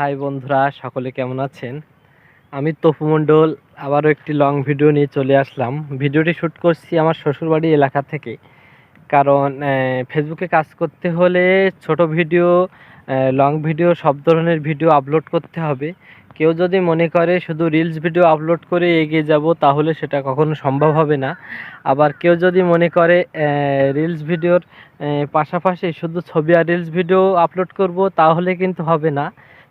High বন্ধুরা, সকলে কেমন আছেন? আমি তপু মণ্ডল, আবারও একটি লং ভিডিও নিয়ে চলে আসলাম। ভিডিওটি শ্যুট করছি আমার শ্বশুরবাড়ি এলাকা থেকে। কারণ ফেসবুকে কাজ করতে হলে ছোট ভিডিও লং ভিডিও সব ধরনের ভিডিও আপলোড করতে হবে। কেউ যদি মনে করে শুধু রিলস ভিডিও আপলোড করে এগিয়ে যাব, তাহলে সেটা কখনো সম্ভব হবে না। আবার কেউ যদি মনে করে রিলস ভিডিওর পাশাপাশি শুধু ছবি আর রিলস ভিডিও আপলোড করব, তাহলে কিন্তু হবে না।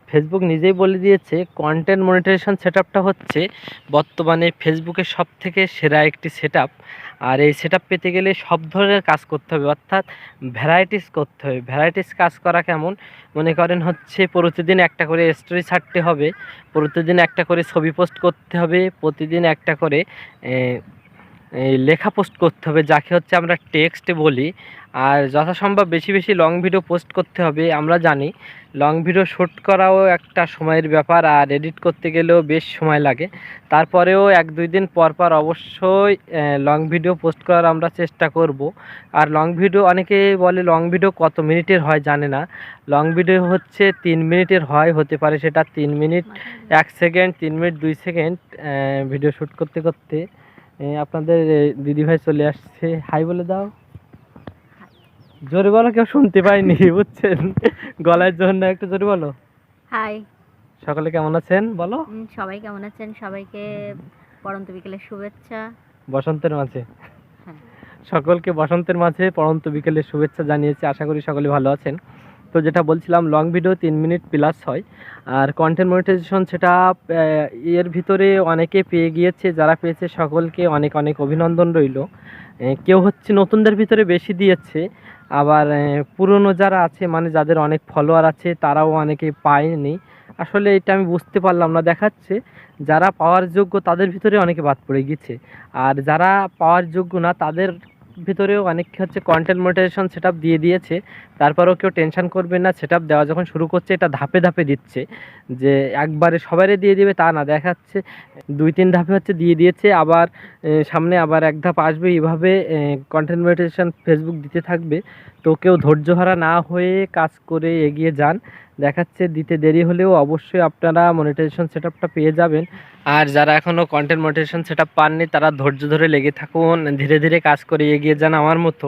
ফেসবুক নিজেই বলে দিয়েছে কন্টেন্ট মনিটাইজেশন সেট হচ্ছে বর্তমানে ফেসবুকের সব থেকে সেরা একটি সেট আর এই সেট পেতে গেলে সব ধরনের কাজ করতে হবে, অর্থাৎ ভ্যারাইটিস করতে হবে। ভ্যারাইটিস কাজ করা কেমন? মনে করেন হচ্ছে প্রতিদিন একটা করে স্টোরি ছাড়তে হবে, প্রতিদিন একটা করে ছবি পোস্ট করতে হবে, প্রতিদিন একটা করে এই লেখা পোস্ট করতে হবে, যাকে হচ্ছে আমরা টেক্সট বলি। আর যথাসম্ভব বেশি বেশি লং ভিডিও পোস্ট করতে হবে, আমরা জানি। লং ভিডিও শ্যুট করাও একটা সময়ের ব্যাপার, আর এডিট করতে গেলেও বেশ সময় লাগে। তারপরেও এক দুই দিন পর পর অবশ্যই লং ভিডিও পোস্ট করার আমরা চেষ্টা করব। আর লং ভিডিও অনেকে বলে লং ভিডিও কত মিনিটের হয় জানে না। লং ভিডিও হচ্ছে তিন মিনিটের হয়, হতে পারে সেটা তিন মিনিট, এক সেকেন্ড তিন মিনিট, দুই সেকেন্ড ভিডিও শ্যুট করতে করতে। আপনাদের এ, দিদিভাই চলে আসছে। হাই বলে দাও। জোরে বলো কেউ শুনতে পাইনি বুঝছেন? গলার জন্য একটু জোরে বলো। হাই। সকলে কেমন আছেন? বলো। সবাই কেমন আছেন? সবাইকে পড়ন্ত বিকেলের শুভেচ্ছা। বসন্তের মাঝে। হ্যাঁ। সকলকে বসন্তের মাঝে পড়ন্ত বিকেলের শুভেচ্ছা জানিয়েছি। আশা করি সকলে ভালো আছেন। তো যেটা বলছিলাম লং ভিডিও তিন মিনিট প্লাস হয়। আর কন্টেন্ট মনিটাইজেশন সেটা এর ভিতরে অনেকে পেয়ে গিয়েছে, যারা পেয়েছে সকলকে অনেক অনেক অভিনন্দন রইল। কেউ হচ্ছে নতুনদের ভিতরে বেশি দিয়েছে, আবার পুরনো যারা আছে মানে যাদের অনেক ফলোয়ার আছে, তারাও অনেকে পায়নি। আসলে এটা আমি বুঝতে পারলাম না, দেখাচ্ছে যারা পাওয়ার যোগ্য তাদের ভিতরে অনেকে বাদ পড়ে গেছে আর যারা পাওয়ার যোগ্য না, তাদের ভিতরেও অনেক হচ্ছে কন্টেন্ট মোটিভেশন সেট দিয়ে দিয়েছে। তারপরেও কেউ টেনশন করবে না সেট দেওয়া যখন শুরু করছে, এটা ধাপে ধাপে দিচ্ছে। যে একবারে সবারই দিয়ে দিবে তা না, দেখাচ্ছে, দুই তিন ধাপে হচ্ছে দিয়ে দিয়েছে, আবার সামনে আবার এক ধাপ আসবে এইভাবে কন্টেন্ট মনিটাইজেশন ফেসবুক দিতে থাকবে। তো কেউ ধৈর্যহারা না হয়ে কাজ করে এগিয়ে যান। দেখাচ্ছে দিতে দেরি হলেও অবশ্যই আপনারা মনিটাইজেশন সেট পেয়ে যাবেন। আর যারা এখনও কন্টেন্ট মনিটাইজেশন সেট পাননি, তারা ধৈর্য ধরে লেগে থাকুন। ধীরে ধীরে কাজ করে এগিয়ে যান আমার মতো।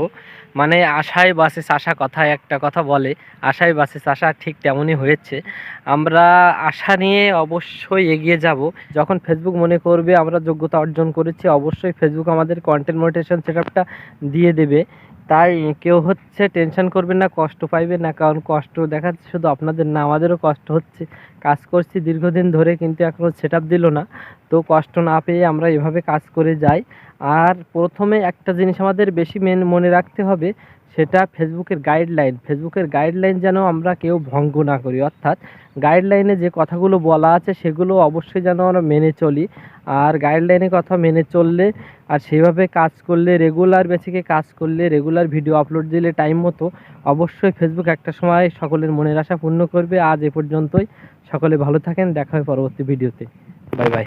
মানে আশায় বাসে চাষা কথা একটা কথা বলে আশায় বাসে চাষা ঠিক তেমনই হয়েছে। আমরা আশা নিয়ে অবশ্যই এগিয়ে যাব। যখন ফেসবুক মনে করবে আমরা যোগ্যতা অর্জন করেছি অবশ্যই ফেসবুক আমাদের কন্টেন্ট মনিটাইজেশন সেট দিয়ে দেবে। তাই কেউ হচ্ছে টেনশন করবেন না, কষ্ট পাইবে না, কারণ কষ্ট দেখাচ্ছে শুধু আপনাদের না, আমাদেরও কষ্ট হচ্ছে। কাজ করছি দীর্ঘদিন ধরে, কিন্তু এখনও সেট দিল না। তো কষ্ট না পেয়ে আমরা এভাবে কাজ করে যাই। আর প্রথমে একটা জিনিস আমাদের বেশি মেন মনে রাখতে হবে সেটা ফেসবুকের গাইডলাইন ফেসবুকের গাইডলাইন যেন আমরা কেউ ভঙ্গ না করি। অর্থাৎ গাইডলাইনে যে কথাগুলো বলা আছে, সেগুলো অবশ্যই যেন আমরা মেনে চলি। আর গাইডলাইনের কথা মেনে চললে আর সেভাবে কাজ করলে রেগুলার বেসিকে কাজ করলে রেগুলার ভিডিও আপলোড দিলে টাইম মতো, অবশ্যই ফেসবুক একটা সময় সকলের মনের আশা পূর্ণ করবে। আজ এ পর্যন্তই। সকলে ভালো থাকেন। দেখা হয় পরবর্তী ভিডিওতে বাই বাই